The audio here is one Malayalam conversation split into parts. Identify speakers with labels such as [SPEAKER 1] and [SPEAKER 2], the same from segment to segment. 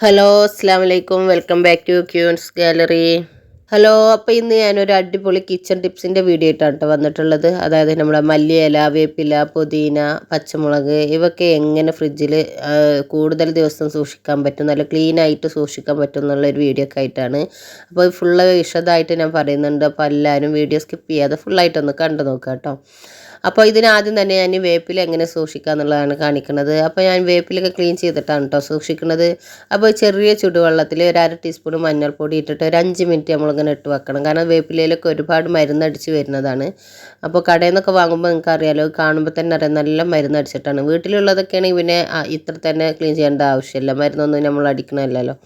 [SPEAKER 1] ഹലോ അസ്സാം വലൈക്കും welcome back to Queens Gallery hello അപ്പോൾ ഇന്ന് ഞാനൊരു അടിപൊളി കിച്ചൺ ടിപ്സിന്റെ വീഡിയോ ആയിട്ടാണ് വന്നിട്ടുള്ളത്. അതായത് നമ്മുടെ മല്ലിയില വേപ്പില പുതിന പച്ചമുളക് ഇവയൊക്കെ എങ്ങനെ ഫ്രിഡ്ജിൽ കൂടുതൽ ദിവസം സൂക്ഷിക്കാൻ പറ്റും നല്ല ക്ലീൻ ആയിട്ട് സൂക്ഷിക്കാൻ പറ്റും എന്നുള്ളൊരു വീഡിയോ ഒക്കെ ആയിട്ടാണ്. അപ്പോൾ ഫുള്ള് വിശദമായിട്ട് ഞാൻ പറയുന്നുണ്ട്. അപ്പോൾ എല്ലാവരും വീഡിയോ സ്കിപ്പ് ചെയ്യാതെ ഫുള്ളായിട്ടൊന്ന് കണ്ടു നോക്കാം കേട്ടോ അപ്പോൾ ഇതിനാദ്യം തന്നെ ഞാൻ വേപ്പിൽ എങ്ങനെ സൂക്ഷിക്കുക എന്നുള്ളതാണ് കാണിക്കുന്നത്. അപ്പോൾ ഞാൻ വേപ്പിലൊക്കെ ക്ലീൻ ചെയ്തിട്ടാണ് കേട്ടോ സൂക്ഷിക്കുന്നത്. അപ്പോൾ ചെറിയ ചുടുവെള്ളത്തിൽ ഒരു അര ടീസ്പൂൺ മഞ്ഞൾപ്പൊടി ഇട്ടിട്ട് ഒരു അഞ്ച് മിനിറ്റ് നമ്മളിങ്ങനെ ഇട്ട് വെക്കണം. കാരണം വേപ്പിലയിലൊക്കെ ഒരുപാട് മരുന്നടിച്ച് വരുന്നതാണ്. അപ്പോൾ കടയിൽ നിന്നൊക്കെ വാങ്ങുമ്പോൾ നിങ്ങൾക്ക് അറിയാലോ കാണുമ്പോൾ തന്നെ അറിയാം നല്ല മരുന്നടിച്ചിട്ടാണ്. വീട്ടിലുള്ളതൊക്കെയാണെങ്കിൽ പിന്നെ ഇത്ര തന്നെ ക്ലീൻ ചെയ്യേണ്ട ആവശ്യമില്ല. മരുന്നൊന്നും നമ്മൾ അടിക്കണമല്ലല്ലോ.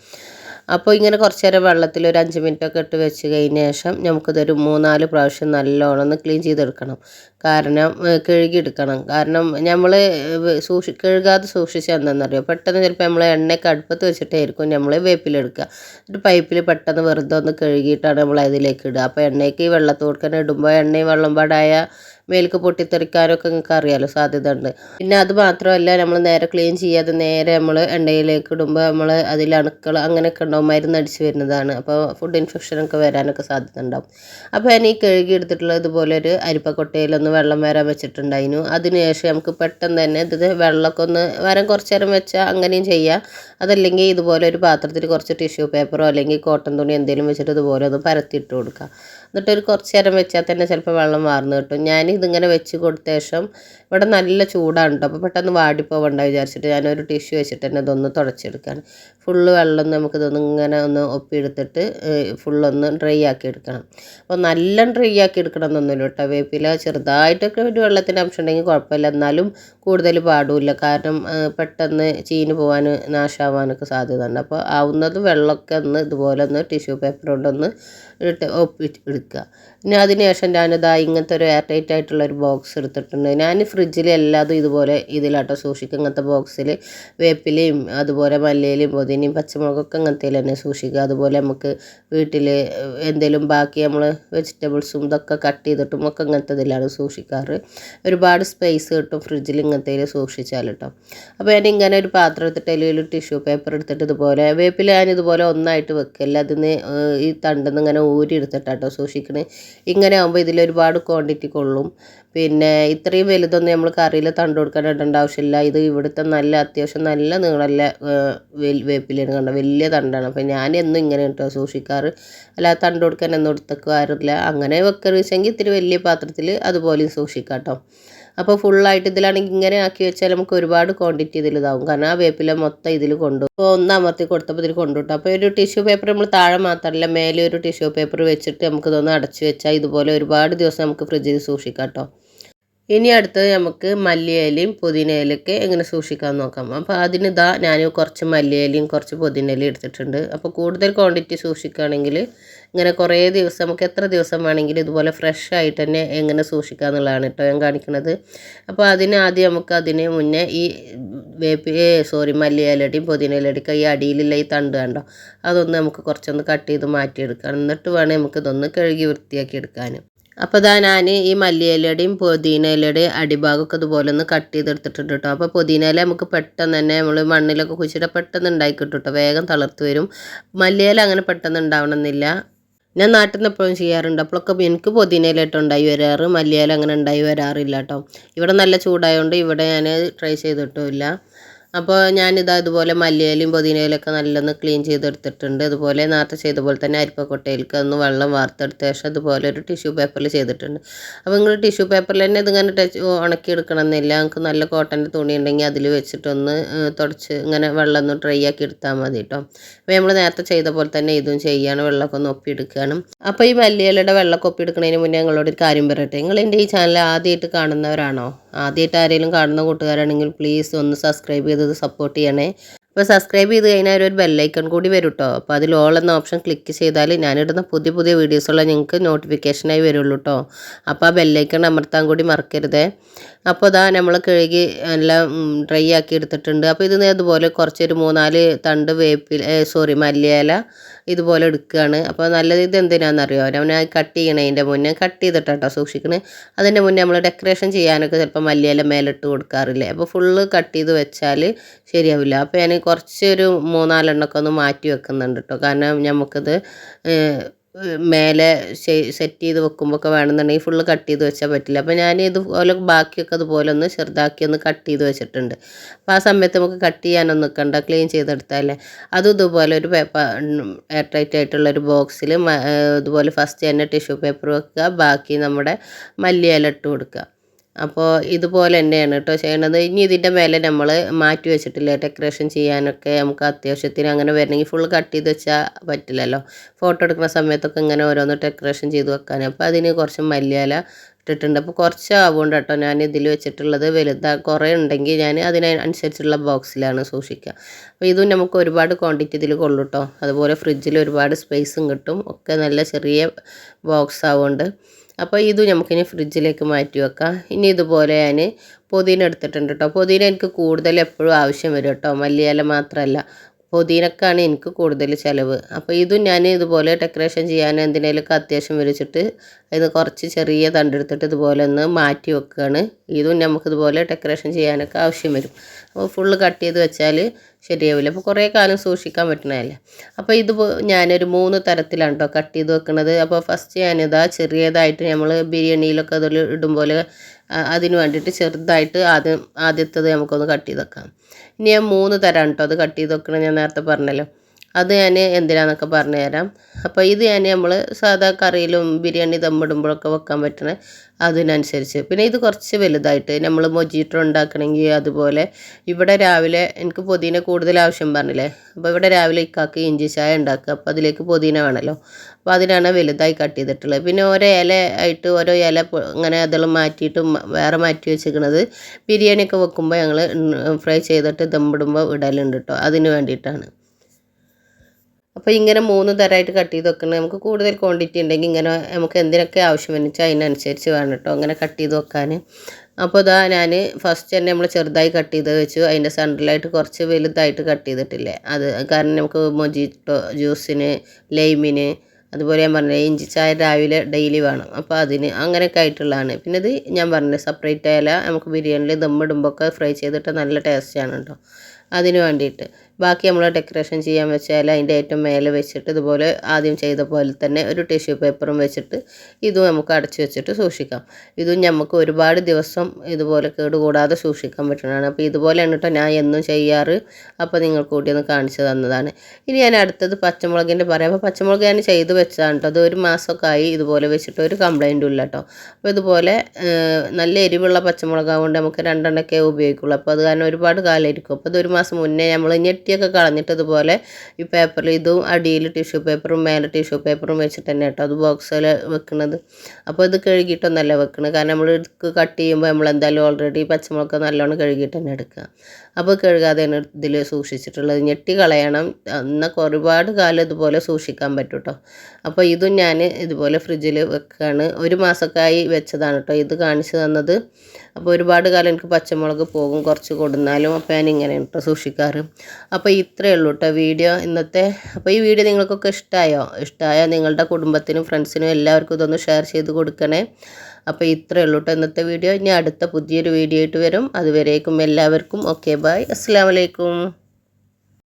[SPEAKER 1] അപ്പോൾ ഇങ്ങനെ കുറച്ച് നേരം വെള്ളത്തിൽ ഒരു അഞ്ച് മിനിറ്റ് ഒക്കെ ഇട്ട് വെച്ച് കഴിഞ്ഞ ശേഷം നമുക്കിതൊരു മൂന്നാൽ പ്രാവശ്യം നല്ലോണം ഒന്ന് ക്ലീൻ ചെയ്തെടുക്കണം. കാരണം കഴുകിയെടുക്കണം. കാരണം നമ്മൾ സൂക്ഷി കഴുകാതെ സൂക്ഷിച്ചാൽ എന്താണെന്നറിയോ പെട്ടെന്ന് ചിലപ്പോൾ നമ്മൾ എണ്ണയൊക്കെ അടുപ്പത്ത് വെച്ചിട്ടായിരിക്കും നമ്മൾ വേപ്പിലെടുക്കുക. എന്നിട്ട് പൈപ്പിൽ പെട്ടെന്ന് വെറുതെ ഒന്ന് കഴുകിയിട്ടാണ് നമ്മൾ അതിലേക്ക് ഇടുക. അപ്പോൾ എണ്ണയ്ക്ക് ഈ ഇടുമ്പോൾ എണ്ണയും വെള്ളം പാടായ മേൽക്ക് പൊട്ടിത്തെറിക്കാനൊക്കെ നിങ്ങൾക്ക് അറിയാമല്ലോ സാധ്യത ഉണ്ട് പിന്നെ അത് മാത്രമല്ല നമ്മൾ നേരെ ക്ലീൻ ചെയ്യാതെ നേരെ നമ്മൾ എണ്ണയിലേക്ക് ഇടുമ്പോൾ നമ്മൾ അതിൽ അണുക്കൾ അങ്ങനെയൊക്കെ ഉണ്ടാവും മരുന്ന് അടിച്ച് വരുന്നതാണ്. അപ്പോൾ ഫുഡ് ഇൻഫെക്ഷനൊക്കെ വരാനൊക്കെ സാധ്യത ഉണ്ടാവും. അപ്പോൾ ഞാൻ ഈ കഴുകി എടുത്തിട്ടുള്ള ഇതുപോലെ ഒരു അരിപ്പക്കൊട്ടയിലൊന്ന് വെള്ളം വരാൻ വെച്ചിട്ടുണ്ടായിരുന്നു. അതിനുശേഷം നമുക്ക് പെട്ടെന്ന് തന്നെ ഇത് വെള്ളമൊക്കെ ഒന്ന് വരാൻ കുറച്ച് നേരം വെച്ചാൽ അങ്ങനെയും ചെയ്യാം. അതല്ലെങ്കിൽ ഇതുപോലെ ഒരു പാത്രത്തിൽ കുറച്ച് ടിഷ്യൂ പേപ്പറോ അല്ലെങ്കിൽ കോട്ടൺ തുണി എന്തെങ്കിലും വെച്ചിട്ട് ഇതുപോലെ ഒന്ന് പരത്തിയിട്ട് കൊടുക്കുക എന്നിട്ട് ഒരു കുറച്ച് നേരം വെച്ചാൽ തന്നെ ചിലപ്പോൾ വെള്ളം വാർന്നു കിട്ടും. ഞാൻ ഇതിങ്ങനെ വെച്ച് കൊടുത്ത ശേഷം ഇവിടെ നല്ല ചൂടാണ് കേട്ടോ അപ്പോൾ പെട്ടെന്ന് വാടിപ്പോവണ്ട വിചാരിച്ചിട്ട് ഞാനൊരു ടിഷ്യൂ വെച്ചിട്ട് തന്നെ ഇതൊന്ന് തുടച്ചെടുക്കുകയാണ്. ഫുള്ള് വെള്ളം നമുക്ക് ഇതൊന്ന് ഇങ്ങനെ ഒന്ന് ഒപ്പിയെടുത്തിട്ട് ഫുള്ളൊന്ന് ഡ്രൈ ആക്കി എടുക്കണം. അപ്പോൾ നല്ല ഡ്രൈ ആക്കി എടുക്കണം എന്നൊന്നുമില്ല കേട്ടോ. വേപ്പില ചെറുതായിട്ടൊക്കെ ഒരു വെള്ളത്തിന്റെ അംശം ഉണ്ടെങ്കിൽ കുഴപ്പമില്ല. എന്നാലും കൂടുതൽ പാടില്ല. കാരണം പെട്ടെന്ന് ചീഞ്ഞ് പോകാൻ നാശാവാനൊക്കെ സാധ്യത ഉണ്ട് അപ്പോൾ ആവുന്നത് വെള്ളമൊക്കെ ഒന്ന് ഇതുപോലെ ഒന്ന് ടിഷ്യൂ പേപ്പർ കൊണ്ടൊന്ന് ഒപ്പി എടുക്കുക. പിന്നെ അതിന് ശേഷം ഞാനിതാ ഇങ്ങനത്തെ ഒരു എയർ ടൈറ്റ് ആയിട്ടുള്ള ഒരു ബോക്സ് എടുത്തിട്ടുണ്ട്. ഞാൻ ഫ്രിഡ്ജിൽ എല്ലാതും ഇതുപോലെ ഇതിലാട്ടോ സൂക്ഷിക്കും ഇങ്ങനത്തെ ബോക്സിൽ വേപ്പിലയും അതുപോലെ മല്ലയിലും പൊതിനയും പച്ചമുളകൊക്കെ ഇങ്ങനത്തെ തന്നെ സൂക്ഷിക്കുക. അതുപോലെ നമുക്ക് വീട്ടിൽ എന്തെങ്കിലും ബാക്കി നമ്മൾ വെജിറ്റബിൾസും ഇതൊക്കെ കട്ട് ചെയ്തിട്ടും ഒക്കെ ഇങ്ങനത്തെ ഇതിലാണ് സൂക്ഷിക്കാറ്. ഒരുപാട് സ്പേസ് കിട്ടും ഫ്രിഡ്ജിൽ ഇങ്ങനത്തെ സൂക്ഷിച്ചാൽ കേട്ടോ അപ്പോൾ ഞാൻ ഇങ്ങനെ ഒരു പാത്രം എടുത്തിട്ട് അതിൽ ടിഷ്യൂ പേപ്പർ എടുത്തിട്ട് ഇതുപോലെ വേപ്പില ഞാൻ ഇതുപോലെ ഒന്നായിട്ട് വെക്കല്ല അതിന് ഈ തണ്ടെന്ന് ഇങ്ങനെ ഊരി എടുത്തിട്ടാട്ടോ സൂക്ഷിക്കണേ. ഇങ്ങനെ ആകുമ്പോൾ ഇതിലൊരുപാട് ക്വാണ്ടിറ്റി കൊള്ളും. പിന്നെ ഇത്രയും വലുതൊന്നും നമ്മൾ കറിയിൽ തണ്ട് കൊടുക്കാൻ ആവശ്യമില്ല. ഇത് ഇവിടുത്തെ നല്ല അത്യാവശ്യം നല്ല നീളല്ല വേപ്പിലാണ് കണ്ട വലിയ തണ്ടാണ്. അപ്പോൾ ഞാൻ എന്നും ഇങ്ങനെ കേട്ടോ സൂക്ഷിക്കാറ്. അല്ല തണ്ട് കൊടുക്കാൻ ഒന്നും എടുത്തേക്കാറില്ല അങ്ങനെ വെക്കറിച്ചെങ്കിൽ ഇത്തിരി വലിയ പാത്രത്തിൽ അതുപോലെയും സൂക്ഷിക്കാം കേട്ടോ അപ്പോൾ ഫുള്ളായിട്ട് ഇതിലാണെങ്കിൽ ഇങ്ങനെ ആക്കി വെച്ചാൽ നമുക്ക് ഒരുപാട് ക്വാണ്ടിറ്റി ഇതിൽ ഇതാവും. കാരണം ആ വേപ്പില മൊത്തം ഇതിൽ കൊണ്ടു അപ്പോൾ ഒന്നാമത്തെ കൊടുത്തപ്പോൾ ഇതിൽ കൊണ്ടുവിട്ടു അപ്പോൾ ഒരു ടിഷ്യൂ പേപ്പർ നമ്മൾ താഴെ മാത്രമല്ല മേലെ ഒരു ടിഷ്യൂ പേപ്പർ വെച്ചിട്ട് നമുക്ക് ഇതൊന്ന് അടച്ചു വെച്ചാൽ ഇതുപോലെ ഒരുപാട് ദിവസം നമുക്ക് ഫ്രിഡ്ജിൽ സൂക്ഷിക്കാം കേട്ടോ ഇനി അടുത്തത് നമുക്ക് മല്ലിയിലയും പുതിനയിലൊക്കെ എങ്ങനെ സൂക്ഷിക്കാൻ നോക്കാം. അപ്പോൾ അതിന് ഇതാ ഞാൻ കുറച്ച് മല്ലിയിലയും കുറച്ച് പുതിനയിലയും എടുത്തിട്ടുണ്ട്. അപ്പോൾ കൂടുതൽ ക്വാണ്ടിറ്റി സൂക്ഷിക്കുകയാണെങ്കിൽ ഇങ്ങനെ കുറേ ദിവസം നമുക്ക് എത്ര ദിവസം വേണമെങ്കിലും ഇതുപോലെ ഫ്രഷ് ആയിട്ട് തന്നെ എങ്ങനെ സൂക്ഷിക്കുക എന്നുള്ളതാണ് കേട്ടോ ഞാൻ കാണിക്കുന്നത്. അപ്പോൾ അതിന് ആദ്യം നമുക്ക് അതിന് മുന്നേ ഈ വേപ്പി സോറി മല്ലിയിലയുടെയും പുതിനയിലയുടെയൊക്കെ ഈ അടിയിലുള്ള ഈ തണ്ട് കണ്ടോ? അതൊന്ന് നമുക്ക് കുറച്ചൊന്ന് കട്ട് ചെയ്ത് മാറ്റിയെടുക്കാം. എന്നിട്ട് വേണം നമുക്ക് ഇതൊന്ന് കഴുകി വൃത്തിയാക്കി എടുക്കാനും. അപ്പോൾ ഇതാ ഞാൻ ഈ മല്ലിയിലയുടെയും പുതിന ഇലയുടെയും അടിഭാഗമൊക്കെ ഇതുപോലെ ഒന്ന് കട്ട് ചെയ്തെടുത്തിട്ടുണ്ട് കേട്ടോ അപ്പോൾ പുതിന ഇല നമുക്ക് പെട്ടെന്ന് തന്നെ നമ്മൾ മണ്ണിലൊക്കെ കുഴിച്ചിട്ട് പെട്ടെന്ന് ഉണ്ടാക്കി കിട്ടും കേട്ടോ വേഗം തളർത്ത് വരും. മല്ലിയില അങ്ങനെ പെട്ടെന്ന് ഉണ്ടാവണമെന്നില്ല ഞാൻ നാട്ടിൽ നിന്ന് എപ്പോഴും ചെയ്യാറുണ്ട്. അപ്പോഴൊക്കെ എനിക്ക് പുതിനയിലിട്ട് ഉണ്ടായി വരാറ്. മല്ലിയില അങ്ങനെ ഉണ്ടായി വരാറില്ല കേട്ടോ ഇവിടെ നല്ല ചൂടായതുകൊണ്ട് ഇവിടെ ഞാൻ ട്രൈ ചെയ്തിട്ടുമില്ല അപ്പോൾ ഞാനിതാ ഇതുപോലെ മല്ലിയിലും പുതിനയിലൊക്കെ നല്ലൊന്ന് ക്ലീൻ ചെയ്തെടുത്തിട്ടുണ്ട്. അതുപോലെ നേരത്തെ ചെയ്ത പോലെ തന്നെ അരിപ്പക്കൊട്ടയിലേക്ക് ഒന്ന് വെള്ളം വാർത്തെടുത്ത ശേഷം അതുപോലെ ഒരു ടിഷ്യൂ പേപ്പറിൽ ചെയ്തിട്ടുണ്ട്. അപ്പോൾ നിങ്ങൾ ടിഷ്യൂ പേപ്പറിൽ തന്നെ ഇതിങ്ങനെ ടച്ച് ഉണക്കിയെടുക്കണം എന്നില്ല നമുക്ക് നല്ല കോട്ടന്റെ തുണി ഉണ്ടെങ്കിൽ അതിൽ വെച്ചിട്ടൊന്ന് തുടച്ച് ഇങ്ങനെ വെള്ളം ഒന്ന് ഡ്രൈ ആക്കി എടുത്താൽ മതി കേട്ടോ അപ്പോൾ നമ്മൾ നേരത്തെ ചെയ്ത പോലെ തന്നെ ഇതും ചെയ്യാണ്. വെള്ളമൊക്കെ ഒന്ന് ഒപ്പിയെടുക്കുകയാണ് അപ്പോൾ ഈ മല്ലിയിലയുടെ വെള്ളമൊക്കെ ഒപ്പിയെടുക്കുന്നതിന് മുന്നേ ഞങ്ങളോട് ഒരു കാര്യം പറയട്ടെ. നിങ്ങൾ എന്റെ ഈ ചാനൽ ആദ്യമായിട്ട് കാണുന്നവരാണോ? ആദ്യമായിട്ട് ആരെങ്കിലും കാണുന്ന കൂട്ടുകാരാണെങ്കിൽ പ്ലീസ് ഒന്ന് സബ്സ്ക്രൈബ് ചെയ്തത് സപ്പോർട്ട് ചെയ്യണേ. അപ്പോൾ സബ്സ്ക്രൈബ് ചെയ്ത് കഴിഞ്ഞാൽ ഒരു ബെല്ലൈക്കൺ കൂടി വരും കേട്ടോ അപ്പോൾ അതിൽ ഓൾ എന്ന ഓപ്ഷൻ ക്ലിക്ക് ചെയ്താൽ ഞാനിടുന്ന പുതിയ പുതിയ വീഡിയോസുള്ള നിങ്ങൾക്ക് നോട്ടിഫിക്കേഷനായി വരുള്ളൂ കേട്ടോ അപ്പോൾ ആ ബെല്ലൈക്കൺ അമർത്താൻ കൂടി മറക്കരുതേ. അപ്പോൾ ഇതാ നമ്മൾ കഴുകി എല്ലാം ഡ്രൈ ആക്കി എടുത്തിട്ടുണ്ട്. അപ്പോൾ ഇത് അതുപോലെ കുറച്ചൊരു മൂന്നാൽ തണ്ട് വേപ്പിൽ സോറി മല്ലിയില ഇതുപോലെ എടുക്കുകയാണ് അപ്പോൾ നല്ലത് ഇത് എന്തിനാണെന്നറിയോ അവനെ കട്ട് ചെയ്യണതിന്റെ മുന്നേ കട്ട് ചെയ്തിട്ടാട്ടോ സൂക്ഷിക്കണേ. അതിന്റെ മുന്നേ നമ്മൾ ഡെക്കറേഷൻ ചെയ്യാനൊക്കെ ചിലപ്പോൾ മല്ലിയില മേലിട്ട് കൊടുക്കാറില്ലേ? അപ്പോൾ ഫുള്ള് കട്ട് ചെയ്ത് വെച്ചാൽ ശരിയാവില്ല. അപ്പോൾ ഞാൻ കുറച്ചൊരു മൂന്നാലെണ്ണമൊക്കെ ഒന്ന് മാറ്റി വെക്കുന്നുണ്ട് കേട്ടോ കാരണം നമുക്കിത് മേലെ സെറ്റ് ചെയ്ത് വെക്കുമ്പോൾ ഒക്കെ വേണമെന്നുണ്ടെങ്കിൽ ഫുള്ള് കട്ട് ചെയ്ത് വെച്ചാൽ പറ്റില്ല. അപ്പോൾ ഞാൻ ഇതുപോലെ ബാക്കിയൊക്കെ അതുപോലെ ഒന്ന് ചെറുതാക്കി ഒന്ന് കട്ട് ചെയ്ത് വെച്ചിട്ടുണ്ട്. അപ്പോൾ ആ സമയത്ത് നമുക്ക് കട്ട് ചെയ്യാനൊന്നും നിൽക്കണ്ട ക്ലീൻ ചെയ്തെടുത്താലേ. അതും ഇതുപോലെ ഒരു പേപ്പർ എയർ ടൈറ്റ് ആയിട്ടുള്ള ഒരു ബോക്സിൽ ഇതുപോലെ ഫസ്റ്റ് തന്നെ ടിഷ്യൂ പേപ്പർ വെക്കുക. ബാക്കി നമ്മുടെ മല്ലിയില ഇട്ട് കൊടുക്കുക. അപ്പോൾ ഇതുപോലെ തന്നെയാണ് കേട്ടോ ചെയ്യണത് ഇനി ഇതിന്റെ മേലെ നമ്മൾ മാറ്റി വെച്ചിട്ടില്ല ഡെക്കറേഷൻ ചെയ്യാനൊക്കെ നമുക്ക് അത്യാവശ്യത്തിന് അങ്ങനെ വരണമെങ്കിൽ ഫുൾ കട്ട് ചെയ്ത് വെച്ചാൽ പറ്റില്ലല്ലോ. ഫോട്ടോ എടുക്കുന്ന സമയത്തൊക്കെ ഇങ്ങനെ ഓരോന്ന് ഡെക്കറേഷൻ ചെയ്ത് വെക്കാൻ അപ്പോൾ അതിന് കുറച്ച് മല്ലിയില ഇട്ടിട്ടുണ്ട്. അപ്പോൾ കുറച്ച് ആവുകൊണ്ട് കേട്ടോ ഞാൻ ഇതിൽ വെച്ചിട്ടുള്ളത്. വലുതാ കുറേ ഉണ്ടെങ്കിൽ ഞാൻ അതിനനുസരിച്ചുള്ള ബോക്സിലാണ് സൂക്ഷിക്കുക. അപ്പോൾ ഇതും നമുക്ക് ഒരുപാട് ക്വാണ്ടിറ്റി ഇതിൽ കൊള്ളു കേട്ടോ. അതുപോലെ ഫ്രിഡ്ജിൽ ഒരുപാട് സ്പേസും കിട്ടും. ഒക്കെ നല്ല ചെറിയ ബോക്സ് ആവുകൊണ്ട് അപ്പോൾ ഇത് നമുക്കിനി ഫ്രിഡ്ജിലേക്ക് മാറ്റി വെക്കാം. ഇനി ഇതുപോലെ ഞാൻ പുതിന എടുത്തിട്ടുണ്ട് കേട്ടോ പുതിന എനിക്ക് കൂടുതൽ എപ്പോഴും ആവശ്യം വരും കേട്ടോ മല്ലിയില മാത്രമല്ല പുതിനക്കാണ് എനിക്ക് കൂടുതൽ ചിലവ്. അപ്പോൾ ഇതും ഞാൻ ഇതുപോലെ ഡെക്കറേഷൻ ചെയ്യാൻ എന്തിനേലൊക്കെ അത്യാവശ്യം വരച്ചിട്ട് അതിന് കുറച്ച് ചെറിയ തണ്ടെടുത്തിട്ട് ഇതുപോലെ ഒന്ന് മാറ്റി വെക്കുകയാണ് ഇതും നമുക്കിതുപോലെ ഡെക്കറേഷൻ ചെയ്യാനൊക്കെ ആവശ്യം വരും. അപ്പോൾ ഫുള്ള് കട്ട് ചെയ്ത് വെച്ചാൽ ശരിയാവില്ല. അപ്പോൾ കുറേ കാലം സൂക്ഷിക്കാൻ പറ്റണതല്ലേ? അപ്പോൾ ഇത് ഞാനൊരു മൂന്ന് തരത്തിലാണ് കേട്ടോ കട്ട് ചെയ്ത് വെക്കുന്നത് അപ്പോൾ ഫസ്റ്റ് ഞാനിതാ ചെറിയതായിട്ട് നമ്മൾ ബിരിയാണിയിലൊക്കെ അതിൽ ഇടും പോലെ അതിന് വേണ്ടിയിട്ട് ചെറുതായിട്ട് ആദ്യം ആദ്യത്തത് നമുക്കൊന്ന് കട്ട് ചെയ്ത് വെക്കാം. ഇനി ഞാൻ മൂന്ന് തരാം കേട്ടോ അത് കട്ട് ചെയ്ത് വെക്കണം ഞാൻ നേരത്തെ പറഞ്ഞല്ലോ. അത് ഞാൻ എന്തിനാന്നൊക്കെ പറഞ്ഞു തരാം അപ്പോൾ ഇത് ഞാൻ നമ്മൾ സാധാ കറിയിലും ബിരിയാണി ദമ്മിടുമ്പോഴൊക്കെ വെക്കാൻ പറ്റണ അതിനനുസരിച്ച്. പിന്നെ ഇത് കുറച്ച് വലുതായിട്ട് നമ്മൾ മൊജീറ്റോ ഉണ്ടാക്കണമെങ്കിൽ അതുപോലെ ഇവിടെ രാവിലെ എനിക്ക് പുതിന കൂടുതൽ ആവശ്യം പറഞ്ഞില്ലേ? അപ്പോൾ ഇവിടെ രാവിലെ ഇക്കാക്ക് ഇഞ്ചി ചായ ഉണ്ടാക്കുക. അപ്പോൾ അതിലേക്ക് പുതിന വേണമല്ലോ. അപ്പോൾ അതിനാണ് വലുതായി കട്ട് ചെയ്തിട്ടുള്ളത്. പിന്നെ ഓരോ ഇല ആയിട്ട് ഓരോ ഇല ഇങ്ങനെ അതെല്ലാം മാറ്റിയിട്ട് വേറെ മാറ്റി വെച്ചിരിക്കുന്നത് ബിരിയാണിയൊക്കെ വെക്കുമ്പോൾ ഞങ്ങൾ ഫ്രൈ ചെയ്തിട്ട് ദമ്മിടുമ്പോൾ ഇടലുണ്ട് കേട്ടോ. അതിന് വേണ്ടിയിട്ടാണ്. അപ്പോൾ ഇങ്ങനെ മൂന്ന് തരമായിട്ട് കട്ട് ചെയ്ത് വെക്കണം. നമുക്ക് കൂടുതൽ ക്വാണ്ടിറ്റി ഉണ്ടെങ്കിൽ ഇങ്ങനെ നമുക്ക് എന്തിനൊക്കെ ആവശ്യം വെച്ചാൽ അതിനനുസരിച്ച് വേണം കേട്ടോ അങ്ങനെ കട്ട് ചെയ്ത് വെക്കാൻ അപ്പോൾ ഇതാ ഞാൻ ഫസ്റ്റ് തന്നെ നമ്മൾ ചെറുതായി കട്ട് ചെയ്ത് വെച്ചു. അതിന്റെ സെന്ററിലായിട്ട് കുറച്ച് വലുതായിട്ട് കട്ട് ചെയ്തിട്ടില്ലേ? അത് കാരണം നമുക്ക് മൊജിറ്റോ ജ്യൂസിന് ലൈമിന് അതുപോലെ ഞാൻ പറഞ്ഞത് ഇഞ്ചി ചായ രാവിലെ ഡെയിലി വേണം. അപ്പോൾ അതിന് അങ്ങനെയൊക്കെ ആയിട്ടുള്ളതാണ്. പിന്നെ ഇത് ഞാൻ പറഞ്ഞത് സെപ്പറേറ്റ് ആയാല നമുക്ക് ബിരിയാണിയിൽ ദമ്മിടുമ്പോൾ ഒക്കെ ഫ്രൈ ചെയ്തിട്ട് നല്ല ടേസ്റ്റാണ് കേട്ടോ അതിന് വേണ്ടിയിട്ട്. ബാക്കി നമ്മൾ ഡെക്കറേഷൻ ചെയ്യാൻ വെച്ചാൽ അതിന്റെ ഏറ്റവും മേലെ വെച്ചിട്ട് ഇതുപോലെ ആദ്യം ചെയ്ത പോലെ തന്നെ ഒരു ടിഷ്യൂ പേപ്പറും വെച്ചിട്ട് ഇതും നമുക്ക് അടച്ചു വെച്ചിട്ട് സൂക്ഷിക്കാം. ഇതും നമുക്ക് ഒരുപാട് ദിവസം ഇതുപോലെ കേടുകൂടാതെ സൂക്ഷിക്കാൻ പറ്റുന്നതാണ്. അപ്പോൾ ഇതുപോലെയാണ് കേട്ടോ ഞാൻ എന്നും ചെയ്യാറ്. അപ്പോൾ നിങ്ങൾ കൂടി ഒന്ന് കാണിച്ചു തന്നതാണ്. ഇനി ഞാൻ അടുത്തത് പച്ചമുളകിന്റെ പറയാം. അപ്പോൾ പച്ചമുളക് ഞാൻ ചെയ്ത് വെച്ചതാണ് കേട്ടോ അത് ഒരു മാസമൊക്കെ ആയി ഇതുപോലെ വെച്ചിട്ട് ഒരു കംപ്ലൈന്റും ഇല്ല കേട്ടോ അപ്പോൾ ഇതുപോലെ നല്ല എരിവുള്ള പച്ചമുളകാകൊണ്ട് നമുക്ക് രണ്ടെണ്ണമൊക്കെ ഉപയോഗിക്കുള്ളൂ. അപ്പോൾ അത് കാരണം ഒരുപാട് കാലം ഇരിക്കും അപ്പോൾ ഇതൊരു മാസം മുന്നേ നമ്മൾ ഞെട്ടിയൊക്കെ കളഞ്ഞിട്ട് ഇതുപോലെ ഈ പേപ്പറിൽ ഇതും അടിയിൽ ടിഷ്യൂ പേപ്പറും മേലെ ടിഷ്യൂ പേപ്പറും വെച്ചിട്ട് തന്നെ കേട്ടോ അത് ബോക്സിൽ വെക്കുന്നത് അപ്പോൾ ഇത് കഴുകിയിട്ടൊന്നല്ല വെക്കുന്നത് കാരണം നമ്മൾ ഇത് കട്ട് ചെയ്യുമ്പോൾ നമ്മൾ എന്തായാലും ഓൾറെഡി പച്ചമുളക് നല്ലോണം കഴുകിയിട്ട് തന്നെ എടുക്കുക. അപ്പോൾ കഴുകാതെ കഴുകാതെയാണ് ഇതിൽ സൂക്ഷിച്ചിട്ടുള്ളത്. ഞെട്ടി കളയണം. എന്നൊക്കെ ഒരുപാട് കാലം ഇതുപോലെ സൂക്ഷിക്കാൻ പറ്റും കേട്ടോ. അപ്പോൾ ഇതും ഞാൻ ഇതുപോലെ ഫ്രിഡ്ജിൽ വെക്കുകയാണ് ഒരു മാസക്കായി വെച്ചതാണ് കേട്ടോ. ഇത് കാണിച്ചു തന്നത്. അപ്പോൾ ഒരുപാട് കാലം എനിക്ക് പച്ചമുളക് പോകും. കുറച്ച് കൊടുന്നാലും അപ്പോൾ ഞാൻ ഇങ്ങനെ കേട്ടോ സൂക്ഷിക്കാറ്. അപ്പോൾ ഇത്രയേ ഉള്ളൂ കേട്ടോ വീഡിയോ ഇന്നത്തെ. അപ്പോൾ ഈ വീഡിയോ നിങ്ങൾക്കൊക്കെ ഇഷ്ടമായോ ഇഷ്ടമായോ നിങ്ങളുടെ കുടുംബത്തിനും ഫ്രണ്ട്സിനും എല്ലാവർക്കും ഇതൊന്ന് ഷെയർ ചെയ്ത് കൊടുക്കണേ. അപ്പോൾ ഇത്രയേ ഉള്ളൂ കേട്ടോ ഇന്നത്തെ വീഡിയോ. ഇനി അടുത്ത പുതിയൊരു വീഡിയോ ആയിട്ട് വരും. അതുവരേക്കും എല്ലാവർക്കും ഓക്കെ ബൈ. അസ്സാം വലൈക്കും